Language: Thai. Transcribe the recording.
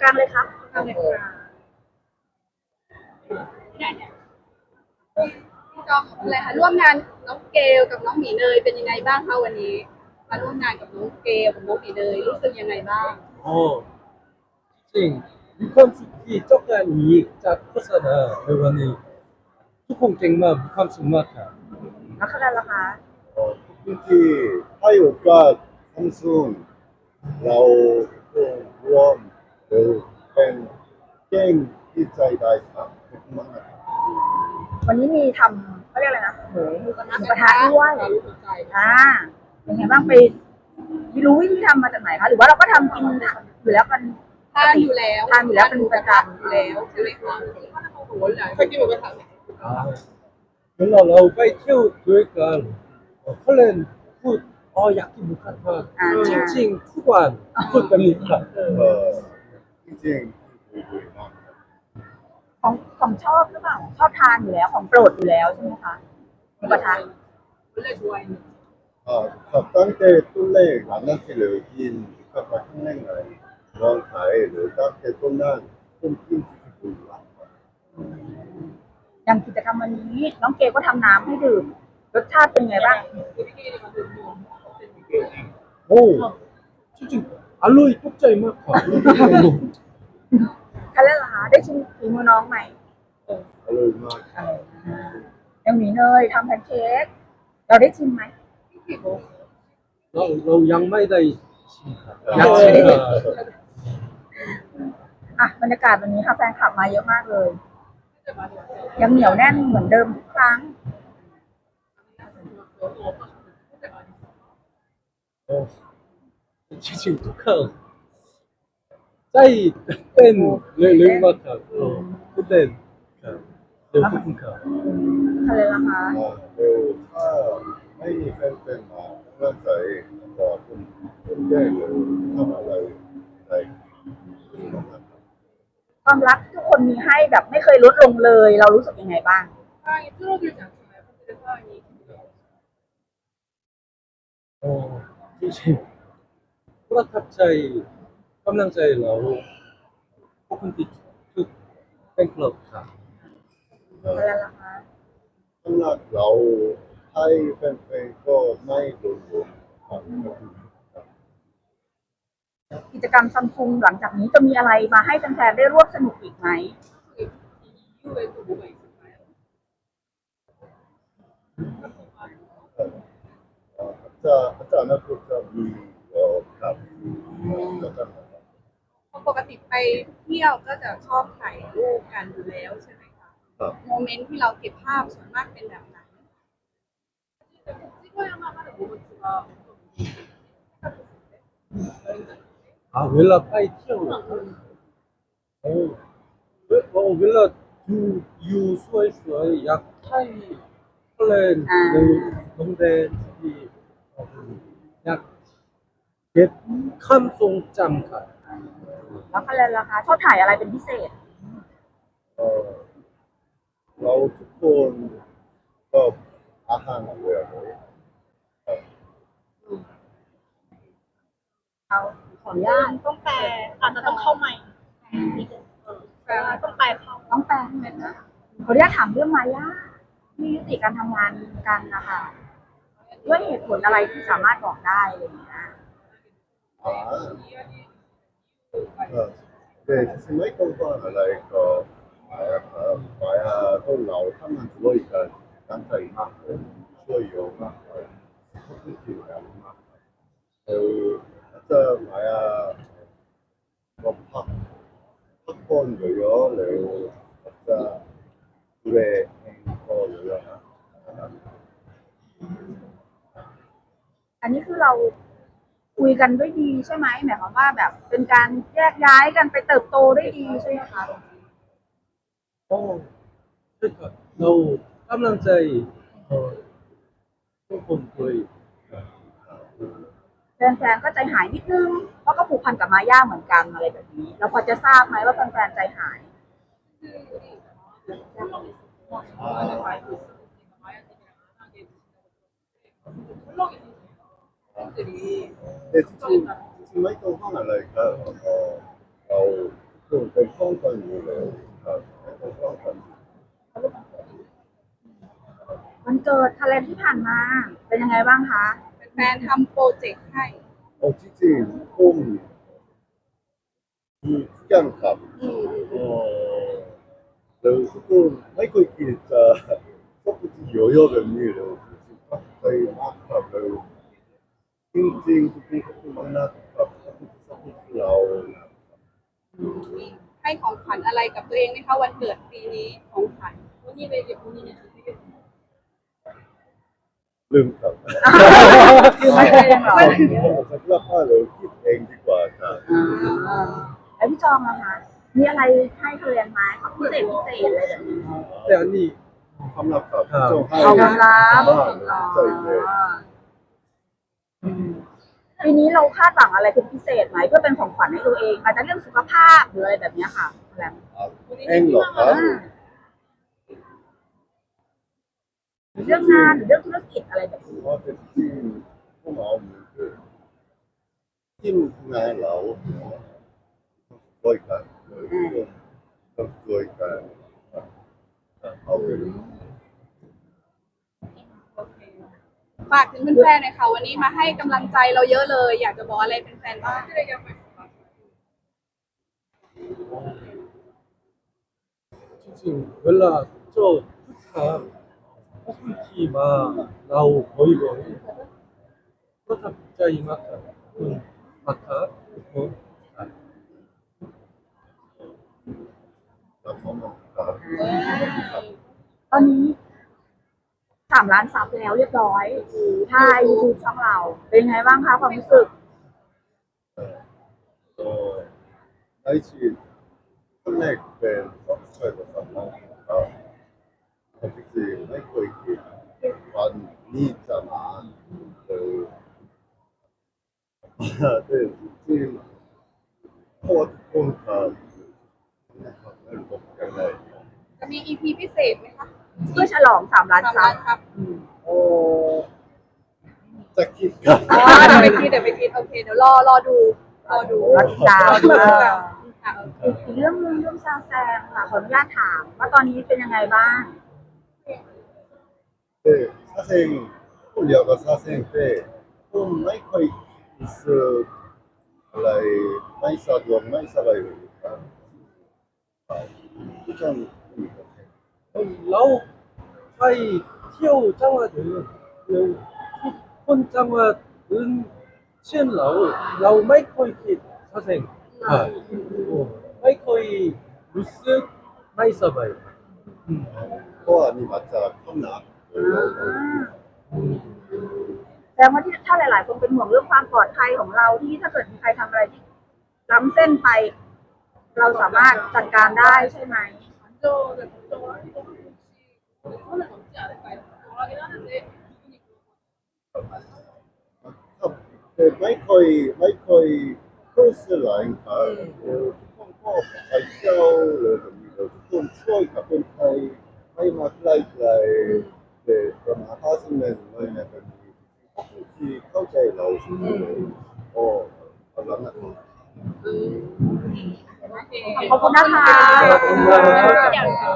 กลางเลยครับ ทำเลยค่ะพี่จอมอะไรคะร่วมงานน้องเกลกับน้องหมีเนยเป็นยังไงบ้างคะวันนี้ มาร่วมงานกับน้องเกลกับน้องหมีเนยรู้สึกยังไงบ้าง 어, 찡, 무감숙이 쪽간 이익 짝 커서나 회원이 뚜껑 땡마 무감숙 마카. แล้วคะแนนล่ะคะ 어, 푸틴티 하이오가 삼순 라오 또 우엄 คือเป็นเก่งที่ใจได้ครับมาก วันนี้มีทำเขาเรียกอะไรนะหมูหมูกระทะด้วย ลูกระยอ่าเป็นไงบ้างไปไม่รู้วิธีทำมาจากไหนคะหรือว่าเราก็ทำกินอยู่แล้วกันทานอยู่แล้วทานอยู่แล้วเป็นประจำอยู่แล้วใช่ไหมคะโอ้ายคนกินหมูกระทะอ่ยเราเราไปเที่ยวด้วยกันเขาเล่นพูดอ๋ออยากกินหมูกระทะจริงๆทุกวันพูดกันเลยค่ะ 보이나 ของของชอบหรือเปล่าชอบทานอยู่แล้วของโปรดอยู่แล้วใช่ไหมคะหมูกระทะ เลยช่วย 아, 값단때 뚫레 만나기를 긴 국가가 흥행을 그런 가해를 딴때 뚫난 홈팀 보이나 อย่างกิจกรรมวันนี้ น้องเกก็ทำน้ำให้ดื่ม รสชาติเป็นไงบ้าง 오, 찡찡, 알로이 똑자이 마 การเล่เหรอคะได้ชิมฝีมือน้องใหม่อร่อยมากยังมีเนยทำแพนเค้กเราได้ชิมไหมเราเรายังไม่ได้ยับอยากชิมเลยอะบรรยากาศวันนี้ค่ะแฟนคลับมาเยอะมากเลย ยังเหนียวแน่นเหมือนเดิมทุกครั้งโอ้จริงๆทุกครั้ง 짜이, 땐, 레, 레우마카. 어, 그땐, 레우쿠푼카. คันเลยล่ะคะ 아, 매우 차 하이니 팬팬마 프란사이 뭐좀 꼰대를 하마라이 나이 ความรักที่ทุกคนมีให้แบบไม่เคยลดลงเลย เรารู้สึกยังไงบ้าง 사랑이 줄어들지 않잖아요. 팬들의 사랑이. 어, 찡찡. 프라탑차이, กำลังใจเราพวกคุณติดทุกเป็นคลับค่ะแล้วล่ะคะสำหรับเราให้แฟนๆก็ไม่รู้ครับกิจกรรมซัมซุงหลังจากนี้จะมีอะไรมาให้แฟนๆได้ร่วมสนุกอีกไหม อาจจะอาจจะอนะคตจะมีเอ่อครับ ปกติไปเที่ยวก็จะชอบถ่ายรูปกันอยู่แล้วใช่ไหมคะ ครับ โมเมนต์ที่เราเก็บภาพส่วนมากเป็นแบบไหน 아, 웰라 빠이 튀어. 어, 왜, 어, 웰라 두, 유, 수아이, 수아이, 약, 타이, 컬렌, 아. 레우, 동대, 이, 어, 약, 겟, 캄송, 짬카. แล้วคะแนนล่ะคะชอบถ่ายอะไรเป็นพิเศษเราทุกคนก็อาหารเลยอะเลยเอาขออนุญาตต้องแปลอาจจะต้องเข้าใหม่แปลต้องแปลต้องแปลเหมือนนะขออนุญาตถามเรื่องมายาที่ยุติการทำงานกันนะคะด้วยเหตุผลอะไรที่สามารถบอกได้อะไรอย่างเงี้ย หา 네, 스마이 컴퍼는 like 어, 마야 어, 마야 또 라오 탐만 들어있다 단타 이마 수어요 마 코피티 마 그, 아까 마야 뭐파 팝콘 요요 레오 아까 그래 행거 요요나 อันนี้คือเรา คุยกันด้วยดีใช่ไหมหมายความว่าแบบ เป็นการแยกย้ายกันไปเติบโตได้ดีใช่ไหมคะ 어, 그러니까, 라우, 깜랑짜이, 어, 조금 거의, แฟนๆก็ใจหายนิดนึงเพราะก็ผูกพันกับมาย่าเหมือนกันอะไรแบบนี้ เราพอจะทราบไหมว่าแฟนๆใจหาย 팬 ็คือดีจริงจริ通に毎回お花ないからあのอも結婚会にね結婚会にวันเกิดทะเลที่ผ่านมา เป็นยังไงบ้างคะแฟนทำโปรเจกต์ให้あちち本に付き合うのかแล้วก็ไม่เคยคิดจะต้องไย่ยเยอะแบบนี้เลยไปท้ายมากครับเลย จริงจริงจริงๆก็คือมันน่าปะพฤติสักนิดเราให้ของขวัญอะไรกับตัวเองไหมคะวันเกิดปีนี้ของขวัญวันนี้เลยเดี๋ยวนี้เนี่ยลืมครับไม่ได้หรอผมจะลือกผ้าเลยคิดเองดีกว่าครับแล้วพี่จองอะคะมีอะไรให้เขาเรียนไหมเขาพิเศษพิเศษอะไรแบบนี้แต่อันนี้ความลับครับโจงให้ เอาความลับ ใส่เลย ปีนี้เราคาดหวังอะไรเป็นพิเศษไหมเพื่อเป็นของขวัญให้ตัวเองอาจจะเรื่องสุขภาพหรืออะไรแบบนี้ค่ะแหลเองหรือ่า hả? เรื่องงานหรือเรื่องธุรกิจอะไรแบบนี้ Có cái chim, có mà ông nhìn kìa. Chim ฝากถึงแฟนๆหน่อยค่ะวันนี้มาให้กำลังใจเราเยอะเลย อยากจะบอกอะไรเป็นแฟนๆบ้าง 지금 웰라 저 투타 포플티마 나우 거의 거의 그렇다 진짜 이마카 응 마카 어 ตอนนี้ สามล้านซับแล้วเรียบร้อยถ้ายูทูบช่องเรา เป็นยังไงบ้างคะความรู้สึก 어 나이치 컬렉 밴 서비스에서 상황이니까 어떻게 마이크 있게 많이 있잖아 그 네, 지금 코어트 콘카 을 먹게 돼 จะมี EP พิเศษไหมคะ เพื่อฉลองสามล้านซับอืมโอ้จะคิดครับอ๋เดี๋ยวไปคิดเดี๋ยวไปคิดโอเคเดี๋ยวรอรอดูรอดูรอดตามรอดูกันค่อีกเรื่องหนึงเรื่องซาวแซมค่ะขออนุญาตถาม ว่าตอนนี้เป็นยังไงบ้างถ้าเซ่งหรืออาจจะถ้าเซ่งต้นไม่เคで左遷今夜が左遷でこの毎回椅子から毎サードは毎サードよりかはい。普段、うん เราไปเที่ยวจังหวัดอื่นเราคนจังหวัดอื่นเช่นเราเราไม่เคยคิดแสดงไม่เคยรู้สึกไม่สบายเพราะมีมาจากควาหนักแต่ว่าที่ถ้าหลาย ๆ คนเป็นห่วงเรื่องความปลอดภัยของเราที่ถ้าเกิดมีใครทำอะไรที่ล้ำเส้นไป เราสามารถจัดการได้ใช่ไหม แต่ไม่เคยไม่เคยพูดสลายกันทุอคนก็ไปเที่ยวเลยทุกคนช่วยกับคนไทยให้มาไกลไกลแต่ประมาณห้าสิบเมตรเลยนะครับที่เข้าใจเราใช่ไหมโอ้พลังนักมากขอบคุณนะคะ